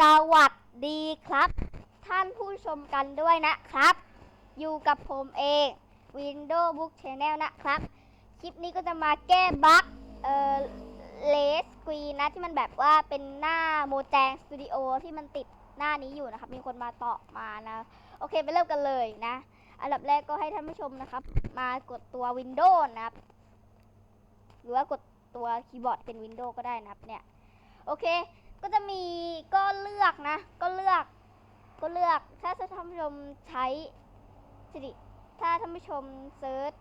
สวัสดีครับ ท่านผู้ชมกันด้วยนะครับ อยู่กับผมเอง Windows Book Channel นะครับ คลิปนี้ก็จะมาแก้บั๊กเอ่อเลสกรีนนะที่มันแบบว่าเป็นหน้าโมแจงสตูดิโอที่มันติดหน้านี้อยู่นะครับ มีคนมาตอบมานะ โอเคไปเริ่มกันเลยนะ อันดับแรกก็ให้ท่านผู้ชมนะครับ มากดตัว Windows นะครับ หรือว่ากดตัวคีย์บอร์ดเป็น Windows ก็ได้นะครับเนี่ย โอเค ก็จะมีก็เลือกนะ ก็เลือก ก็เลือก ถ้าท่านผู้ชมใช้สิริถ้าท่านผู้ชมเซิร์ช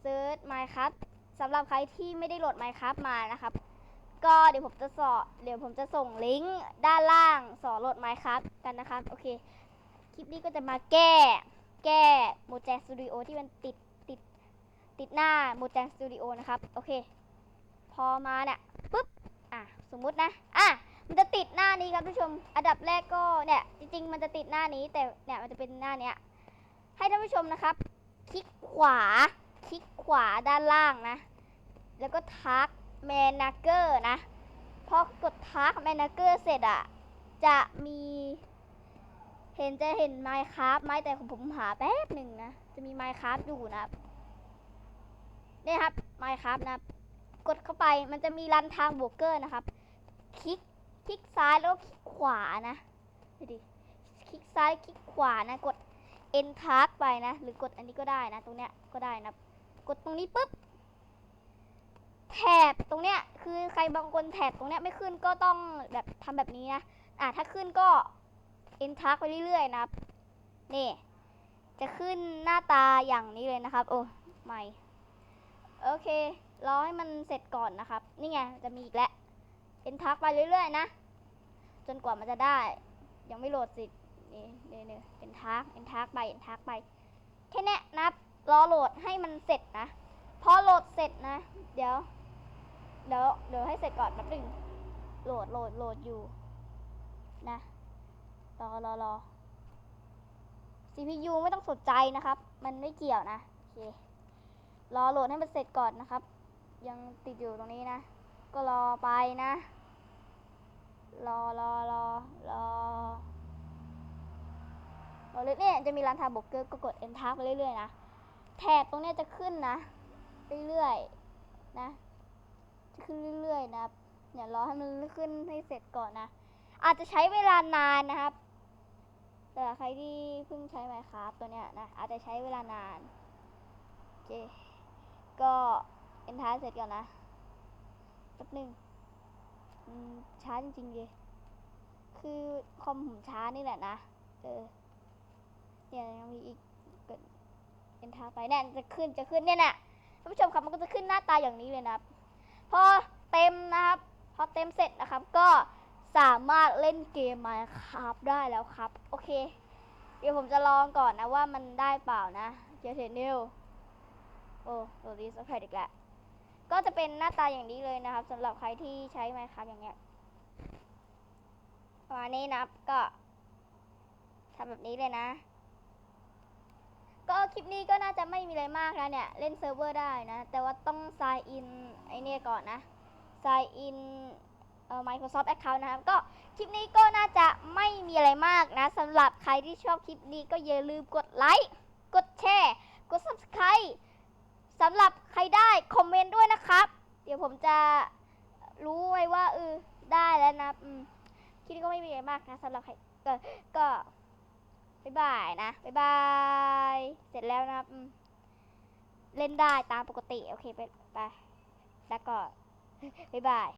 เซิร์ช Minecraft สำหรับใครที่ไม่ได้โหลด Minecraft มานะครับ ก็เดี๋ยวผมจะสอเดี๋ยวผมจะส่งลิงก์ด้านล่างสอนโหลด Minecraft กันนะครับ โอเค คลิปนี้ก็จะมาแก้ แก้โมแจงสตูดิโอที่มันติดติดติดหน้าโมแจงสตูดิโอนะครับ โอเค พอมาเนี่ยปุ๊บ อะสมมุตินะอะมันจะติดหน้านี้ครับทุกผู้ชม อันดับแรกก็เนี่ยจริง ๆ มันจะติดหน้านี้แต่เนี่ยมันจะเป็นหน้าเนี้ยให้ท่านผู้ชมนะครับ คลิกขวา คลิกขวาด้านล่างนะ แล้วก็ทักแมนักเกอร์นะพอกดทักแมนักเกอร์เสร็จอะจะมี เห็นจะเห็นไมค์ครับไหมแต่ของผมหาแป๊บหนึ่งนะ จะมีไมค์ครับอยู่นะครับเนี่ยครับไมค์ครับนะครับ กดเข้าไปมันจะมีรันทางโบรกเกอร์นะครับ คลิกคลิกซ้ายแล้วคลิกขวานะดูดิคลิกซ้ายคลิกขวานะกด N t a r ไปนะ หรือกดอันนี้ก็ได้นะ ตรงเนี้ยก็ได้นะ กดตรงนี้ปุ๊บแถบตรงเนี้ยคือใครบางคนแถบตรงเนี้ยไม่ขึ้นก็ต้องแบบทำแบบนี้นะ อะถ้าขึ้นก็ N t a r ไปเรื่อยๆนะครับนี่จะขึ้นหน้าตาอย่างนี้เลยนะครับ โอ้ไม่ โอเครอให้มันเสร็จก่อนนะครับ นี่ไงจะมีอีกแล้วเอ็นทักไปเรื่อยๆนะ จนกว่ามันจะได้ ยังไม่โหลดสินี่นี่นี่เอ็นทักเอ็นทักไปเอ็นทักไปแค่นี้นะครับรอโหลดให้มันเสร็จนะพอโหลดเสร็จนะ เดี๋ยว เดี๋ยวเดี๋ยวให้เสร็จก่อนแป๊บหนึงโหลดโหลดโหลดอยู่นะรอรอรอ CPU ไม่ต้องสนใจนะครับ มันไม่เกี่ยวนะ โอเค รอโหลดให้มันเสร็จก่อนนะครับ ยังติดอยู่ตรงนี้นะ ก็รอไปนะ รอรอรอรอรอเลยเนี่ยจะมีร้านทาบกเกอร์ก็กด N ทักไปเรื่อยๆนะ แถบตรงนี้จะขึ้นนะ เรื่อยๆนะ จะขึ้นเรื่อยๆนะครับเนี่ยรอให้มันขึ้นให้เสร็จก่อนนะ อาจจะใช้เวลานานนะครับ แต่ใครที่เพิ่งใช้ไหมครับตัวเนี้ยนะอาจจะใช้เวลานานโอเค ก็เอ็นท้ายเสร็จก่อนนะแป๊บหนึ่งช้าจริงๆเลยคือคอมผมช้านี่แหละนะ เออเนี่ยยังมีอีกเกิดเอ็นท้ายไปเนี่ยจะขึ้นจะขึ้นเนี่ยนะท่านผู้ชมครับมันก็จะขึ้นหน้าตาอย่างนี้เลยนะครับ พอเต็มนะครับ พอเต็มเสร็จนะครับ ก็สามารถเล่นเกมมาครับได้แล้วครับ โอเค เดี๋ยวผมจะลองก่อนนะว่ามันได้เปล่านะเจอเทนนิว โอ้โหลดดีสแครอีกแล้วก็จะเป็นหน้าตาอย่างนี้เลยนะครับสำหรับใครที่ใช้ไมค์ครับอย่างเงี้ยประมาณนี้นะครับก็ทำแบบนี้เลยนะ ก็คลิปนี้ก็น่าจะไม่มีอะไรมากนะเนี่ย เล่นเซิร์ฟเวอร์ได้นะ แต่ว่าต้อง sign in ไอเนี่ยก่อนนะ sign in เอ่อ Microsoft Account นะครับ ก็คลิปนี้ก็น่าจะไม่มีอะไรมากนะสำหรับใครที่ชอบคลิปนี้ก็อย่าลืมกดไลค์ กดแชร์ กด subscribe สำหรับใครได้คอมเมนต์ด้วยนะครับ เดี๋ยวผมจะรู้ไว้ว่าเออได้แล้วนะอืมคลิปนี้ก็ไม่มีอะไรมากนะสำหรับใครก็ก็บ๊ายบายนะบ๊ายบาย เสร็จแล้วนะอืมเล่นได้ตามปกติ โอเค ไปไปแล้วก็บ๊ายบาย